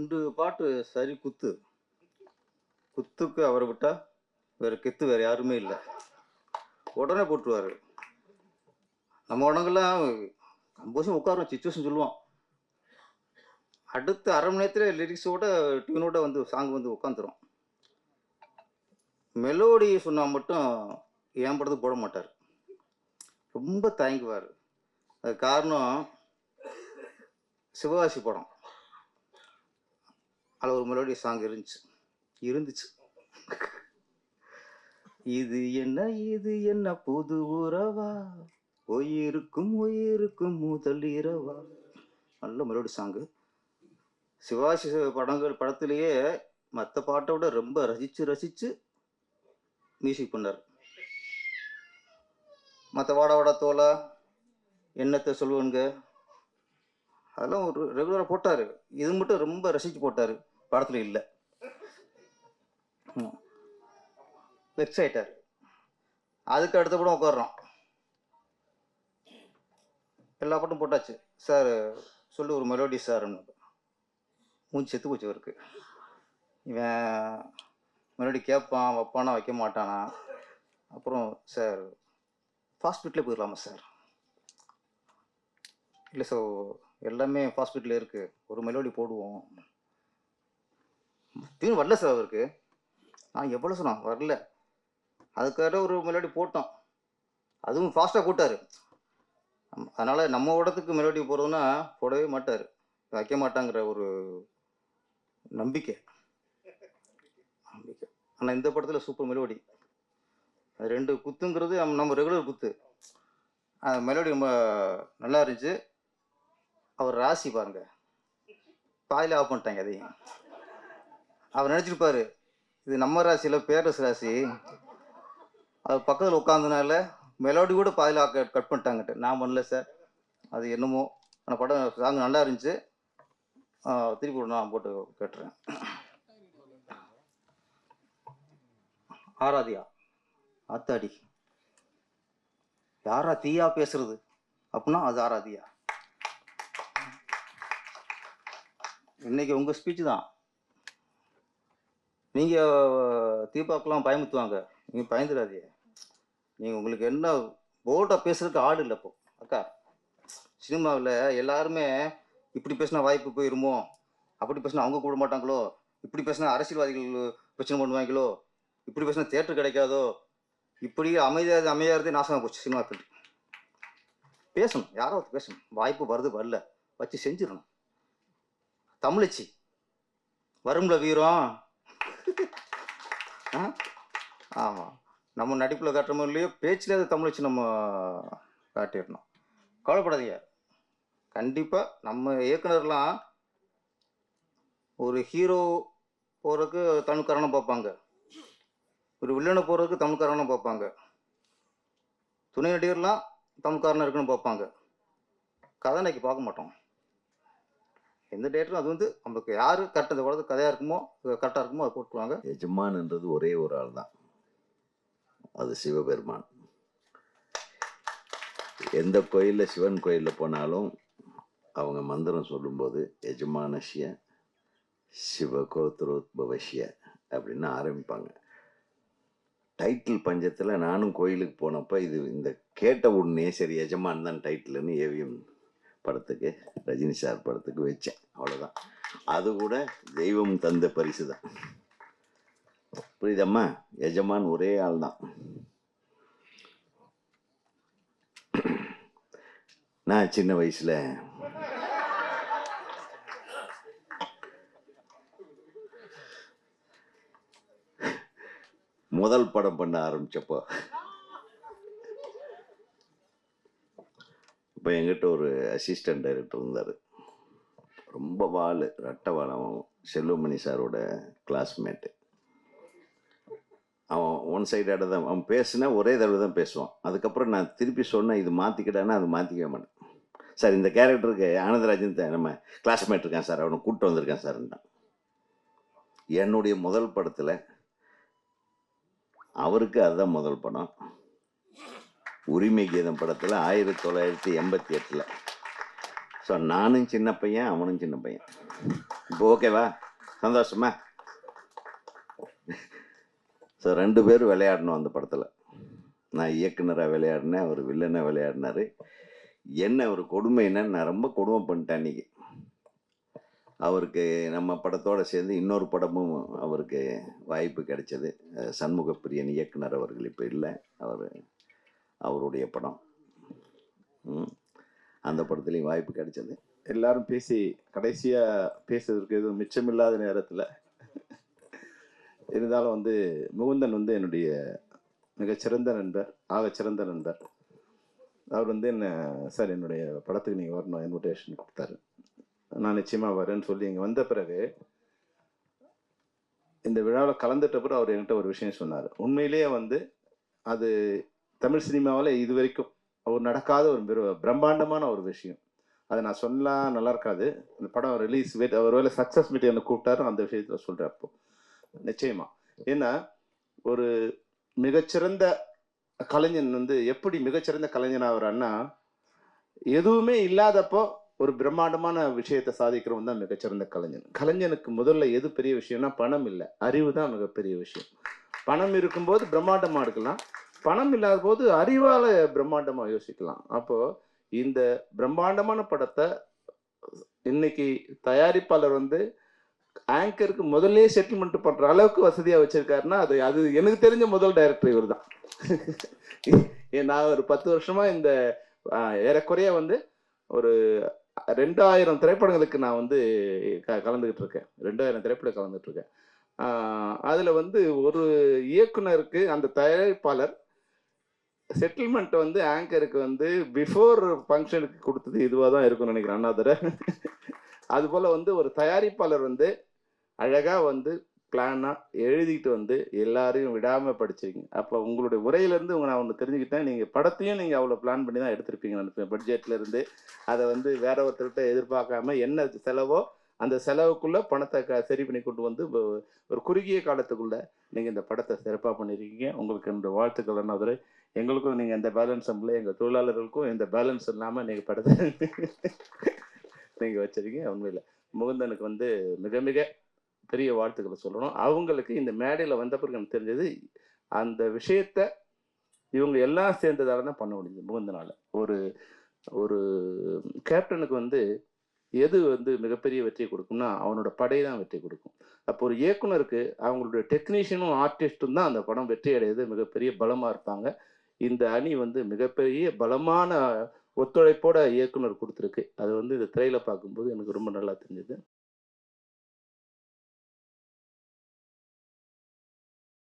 ரெண்டு பாட்டு சரி குத்து. குத்துக்கு அவரை விட்டா வேற கெத்து வேற யாருமே இல்லை. உடனே போட்டுருவாரு. நம்ம உடனெல்லாம் கம்போஸும் உட்காரும் சுச்சுவேஷன் சொல்லுவோம் அடுத்த அரை மணி நேரத்தில் லிரிக்ஸோட டியூனோட வந்து சாங் வந்து உட்காந்துரும் மெலோடி சொன்னால் மட்டும் என் படத்துக்கு போட மாட்டார். ரொம்ப தயங்குவார். அது காரணம் சிவகாசி படம். அதில் ஒரு மெலோடி சாங் இருந்துச்சு. இருந்துச்சு. இது என்ன இது என்ன புது உறவா? உயிருக்கும் உயிருக்கும் முதல் இரவா? நல்ல மெலோடி சாங்கு சிவாஜி படங்கள் படத்திலேயே மற்ற பாட்டை விட ரொம்ப ரசித்து ரசித்து மியூசிக் பண்ணார். மற்ற வாட வாட தோலா என்னத்தை சொல்லுவானுங்க? அதெல்லாம் ஒரு ரெகுலராக போட்டார். இது மட்டும் ரொம்ப ரசித்து போட்டார். படத்தில் இல்லை. வெக்ஸ் ஆயிட்டார் அதுக்கு அடுத்த படம் உட்காடுறோம் எல்லா படம் போட்டாச்சு. சார் சொல்லு ஒரு மெலோடி சார் மூஞ்சி செத்து போச்சு இவருக்கு இவன் மெலோடி கேட்பான் வைப்பானா வைக்க மாட்டானா. அப்புறம் சார் ஃபாஸ்ட் போயிடலாமா சார்? இல்லை சார் எல்லாமே ஃபாஸ்ட் இருக்குது ஒரு மெலோடி போடுவோம். திடீர்னு வரல சார் அவருக்கு. நான் எவ்வளோ சொன்னோம் வரல. அதுக்காக ஒரு மெலோடி போட்டோம் அதுவும் ஃபாஸ்ட்டாக போட்டார். அதனால் நம்ம இடத்துக்கு மெலோடி போகிறதுனா போடவே மாட்டார். வைக்க மாட்டாங்கிற ஒரு நம்பிக்கை. நம்பிக்கை. ஆனால் இந்த படத்தில் சூப்பர் மெலோடி அது ரெண்டு குத்துங்கிறது நம்ம நம்ம ரெகுலர் குத்து. அந்த மெலோடி ரொம்ப நல்லா இருந்துச்சு. அவர் ராசி பாருங்க. பாயில் ஆஃப் பண்ணிட்டாங்க அதையும். அவர் நினச்சிருப்பாரு இது நம்ம ராசியில் பேரரசு ராசி. அது பக்கத்தில் உட்காந்தனால மெலோடி கூட பாதியில் கட் கட் பண்ணிட்டாங்கட்டு நான் பண்ணல சார் அது என்னமோ. அந்த படம் சாங் நல்லா இருந்துச்சு. திருப்பி விட நான் போட்டு கேட்டுறேன். ஆராதியா? ஆத்தாடி. யாரா தீயா பேசுறது? அப்படின்னா அது ஆராதியா? இன்னைக்கு உங்கள் ஸ்பீச் தான். நீங்கள் தீபாக்கெல்லாம் பயமுத்துவாங்க. நீங்கள் பயந்துடாதீங்க. நீங்கள் உங்களுக்கு என்ன போல்டாக பேசுறதுக்கு ஆடு இல்லை இப்போ. அக்கா சினிமாவில் எல்லாருமே இப்படி பேசினா வாய்ப்பு போயிருமோ? அப்படி பேசினா அவங்க கூட மாட்டாங்களோ? இப்படி பேசினா அரசியல்வாதிகள் பிரச்சனை பண்ணுவாங்களோ? இப்படி பேசினா தேட்டர் கிடைக்காதோ? இப்படி அமைதியாக அமைதியாகிறதே நாசமாக போச்சு சினிமா ஃபீல்டு பேசணும். யாரோ பேசணும். வாய்ப்பு வருது வரல. வச்சு செஞ்சிடணும். தமிழச்சி. வரும்ல வீரம். ஆ? ஆமாம் நம்ம நடிப்பில் காட்டுறமோ இல்லையோ பேச்சில் அதை தமிழ் வச்சு நம்ம காட்டிடணும். கவலைப்படாதீங்க. கண்டிப்பாக நம்ம இயக்குனர்லாம் ஒரு ஹீரோ போகிறதுக்கு தமிழ்காரனை பார்ப்பாங்க. ஒரு வில்லனை போகிறதுக்கு தமிழ்காரனை பார்ப்பாங்க. துணை நடிகர்லாம் தமிழ்காரனா இருக்குன்னு பார்ப்பாங்க. கதாநாயகி பார்க்க மாட்டோம். எந்த டேட்டரும் அது வந்து நமக்கு யார் கரெக்டாக வளர்ந்து கதையாக இருக்குமோ கரெக்டாக இருக்குமோ அதை போட்டுருவாங்க எஜமான்ன்றது ஒரே ஒரு ஆள் தான். அது சிவபெருமான். எந்த கோயிலில் சிவன் கோயிலில் போனாலும் அவங்க மந்திரம் சொல்லும்போது எஜமானசிய சிவகோத்ரோத்பவஷ்ய அப்படின்னு ஆரம்பிப்பாங்க. டைட்டில் பஞ்சத்தில் நானும் கோயிலுக்கு போனப்போ இது இந்த கேட்ட உடனே சரி எஜமான் தான் டைட்டில்னு ஏவிஎம் படத்துக்கு ரஜினி சார் படத்துக்கு வச்சேன் அவ்வளோதான் அது கூட தெய்வம் தந்த பரிசு தான். புரியுதம்மா? எஜமான் ஒரே ஆள் தான். நான் சின்ன வயசில் முதல் படம் பண்ண ஆரம்பிச்சப்போ இப்போ எங்கிட்ட ஒரு அசிஸ்டன்ட் டைரக்டர் இருந்தார். ரொம்ப வாள் ரெட்டை வாழம் செல்வமணி சாரோட கிளாஸ்மேட்டு அவன் ஒன் சைடாக தான் அவன் பேசுனா ஒரே தடவை தான் பேசுவான். அதுக்கப்புறம் நான் திருப்பி சொன்னேன் இது மாற்றிக்கிட்டான்னா அது மாற்றிக்கவே மாட்டேன். சார் இந்த கேரக்டருக்கு ஆனந்தராஜன் தான் நம்ம கிளாஸ்மேட் இருக்கான் சார் அவனை கூப்பிட்டு வந்திருக்கேன் சார்ன்றான் என்னுடைய முதல் படத்தில் அவருக்கு அதுதான் முதல் படம். உரிமை கீதம் படத்தில் ஆயிரத்தி தொள்ளாயிரத்தி எண்பத்தி எட்டில். ஸோ நானும் சின்ன பையன் அவனும் சின்ன பையன். இப்போ ஓகேவா சந்தோஷமா? ஸோ ரெண்டு பேரும் விளையாடணும் அந்த படத்தில். நான் இயக்குனராக விளையாடினேன் அவர் வில்லனாக விளையாடினாரு. என்ன ஒரு கொடுமைன்னா நான் ரொம்ப கொடுமை பண்ணிட்டேன் அன்னைக்கு. அவருக்கு நம்ம படத்தோடு சேர்ந்து இன்னொரு படமும் அவருக்கு வாய்ப்பு கிடைச்சது. சண்முகப்பிரியன் இயக்குனர் அவர்கள் இப்போ இல்லை. அவர் அவருடைய படம். அந்த படத்துலேயும் வாய்ப்பு கிடைச்சது. எல்லாரும் பேசி கடைசியாக பேசுறதுக்கு எதுவும் மிச்சமில்லாத நேரத்தில் இருந்தாலும் வந்து முகுந்தன் வந்து என்னுடைய மிகச்சிறந்த நண்பர் ஆகச்சிறந்த நண்பர். அவர் வந்து என்ன சார் என்னுடைய படத்துக்கு நீங்கள் வரணும் இன்விடேஷன் கொடுத்தாரு. நான் நிச்சயமாக வரேன்னு சொல்லி இங்கே வந்த பிறகு இந்த விழாவில் கலந்துட்ட பிறகு அவர் என்கிட்ட ஒரு விஷயம் சொன்னார். உண்மையிலேயே வந்து அது தமிழ் சினிமாவில் இது வரைக்கும் ஒரு நடக்காத ஒரு பெரு- பிரம்மாண்டமான ஒரு விஷயம். அதை நான் சொன்னால் நல்லா இருக்காது. அந்த படம் ரிலீஸ் வெயிட் அவர் வேலை சக்ஸஸ் மீட் என்ன கூப்பிட்டாரு. அந்த விஷயத்தில் சொல்கிறேன் அப்போ. நிச்சயமா. ஏன்னா ஒரு மிகச்சிறந்த கலைஞன் வந்து எப்படி மிகச்சிறந்த கலைஞன் ஆகிறான்னா எதுவுமே இல்லாதப்போ ஒரு பிரம்மாண்டமான விஷயத்தை சாதிக்கிறவன் தான் மிகச்சிறந்த கலைஞன். கலைஞனுக்கு முதல்ல எது பெரிய விஷயம்னா பணம் இல்லை. அறிவு தான் மிகப்பெரிய விஷயம். பணம் இருக்கும்போது பிரம்மாண்டமாக எடுக்கலாம். பணம் இல்லாத போது அறிவால பிரம்மாண்டமா யோசிக்கலாம். அப்போ இந்த பிரம்மாண்டமான படத்தை இன்னைக்கு தயாரிப்பாளர் வந்து ஆங்கருக்கு முதல்ல செட்டில்மெண்ட் பண்ற அளவுக்கு வசதியா வச்சிருக்காருன்னா அது அது எனக்கு தெரிஞ்ச முதல் டைரக்டர் இவர் தான் நான் ஒரு பத்து வருஷமா இந்த ஏறக்குறைய வந்து ஒரு ரெண்டாயிரம் திரைப்படங்களுக்கு நான் வந்து க- கலந்துகிட்டு இருக்கேன். ரெண்டாயிரம் திரைப்படம் கலந்துட்டு இருக்கேன். அதில் வந்து ஒரு இயக்குனருக்கு அந்த தயாரிப்பாளர் செட்டில்மெண்ட் வந்து ஆங்கருக்கு வந்து பிஃபோர் ஃபங்க்ஷனுக்கு கொடுத்தது இதுவாக தான் இருக்கும்னு நினைக்கிறேன் அண்ணாதர. அதுபோல் வந்து ஒரு தயாரிப்பாளர் வந்து அழகாக வந்து பிளானாக எழுதிட்டு வந்து எல்லாரையும் விடாமல் படிச்சிருக்கீங்க அப்போ உங்களுடைய உரையிலேருந்து உங்க நான் ஒன்று தெரிஞ்சுக்கிட்டேன். நீங்கள் படத்தையும் நீங்கள் அவ்வளோ பிளான் பண்ணி தான் எடுத்திருப்பீங்க நினைப்பேன். பட்ஜெட்லேருந்து அதை வந்து வேற ஒருத்தர்கிட்ட எதிர்பார்க்காம என்ன செலவோ அந்த செலவுக்குள்ளே பணத்தை க சரி பண்ணி கொண்டு வந்து ஒரு குறுகிய காலத்துக்குள்ளே நீங்கள் இந்த படத்தை சிறப்பாக பண்ணியிருக்கீங்க உங்களுக்கு என்னுடைய வாழ்த்துக்கள் அண்ணாதுரை எங்களுக்கும் நீங்கள் எந்த பேலன்ஸும் இல்லை எங்கள் தொழிலாளர்களுக்கும் எந்த பேலன்ஸ் இல்லாமல் நீங்கள் படத்தை நீங்கள் வச்சிருக்கீங்க. உண்மையில் முகுந்தனுக்கு வந்து மிக மிக பெரிய வாழ்த்துக்களை சொல்லணும். அவங்களுக்கு இந்த மேடையில் வந்த பிறகு எனக்கு தெரிஞ்சது அந்த விஷயத்த இவங்க எல்லாம் சேர்ந்ததால தான் பண்ண முடியுது முகுந்தனால. ஒரு ஒரு கேப்டனுக்கு வந்து எது வந்து மிகப்பெரிய வெற்றியை கொடுக்கும்னா அவனோட படை தான் வெற்றி கொடுக்கும். அப்போ ஒரு இயக்குனருக்கு அவங்களுடைய டெக்னீஷியனும் ஆர்டிஸ்ட்டும் தான் அந்த படம் வெற்றி அடையிறது மிகப்பெரிய பலமாக இருப்பாங்க. இந்த அணி வந்து மிகப்பெரிய பலமான ஒத்துழைப்போட இயக்குனர் கொடுத்துருக்கு. அது வந்து இந்த திரையில் பார்க்கும்போது எனக்கு ரொம்ப நல்லா தெரிஞ்சது.